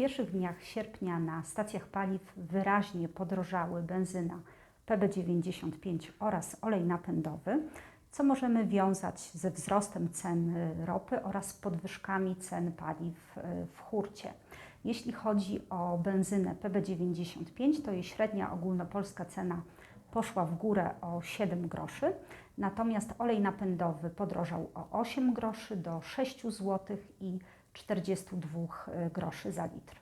pierwszych dniach sierpnia na stacjach paliw wyraźnie podrożały benzyna PB95 oraz olej napędowy, co możemy wiązać ze wzrostem cen ropy oraz podwyżkami cen paliw y, w hurcie. Jeśli chodzi o benzynę PB95, to jej średnia ogólnopolska cena poszła w górę o 7 groszy, natomiast olej napędowy podrożał o 8 groszy do 6 zł i 42 groszy za litr.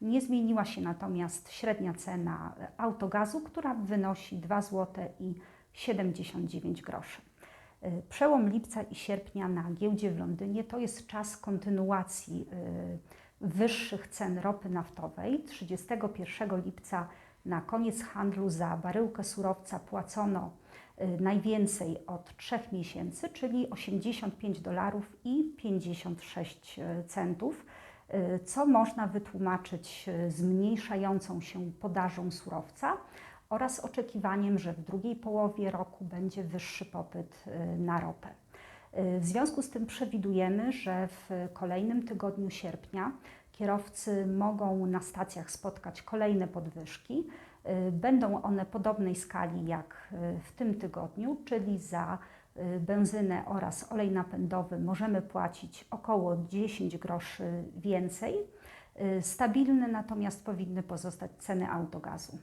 Nie zmieniła się natomiast średnia cena autogazu, która wynosi 2 zł i 79 groszy. Y, Przełom lipca i sierpnia na giełdzie w Londynie to jest czas kontynuacji wyższych cen ropy naftowej. 31 lipca na koniec handlu za baryłkę surowca płacono y, najwięcej od 3 miesięcy, czyli 85 dolarów i 56 centów, y, co można wytłumaczyć y, zmniejszającą się podażą surowca oraz oczekiwaniem, że w drugiej połowie roku będzie wyższy popyt y, na ropę. Y, W związku z tym przewidujemy, że w kolejnym tygodniu sierpnia kierowcy mogą na stacjach spotkać kolejne podwyżki. Y, Będą one podobnej skali jak y, w tym tygodniu, czyli za y, benzynę oraz olej napędowy możemy płacić około 10 groszy więcej. Stabilne natomiast powinny pozostać ceny autogazu.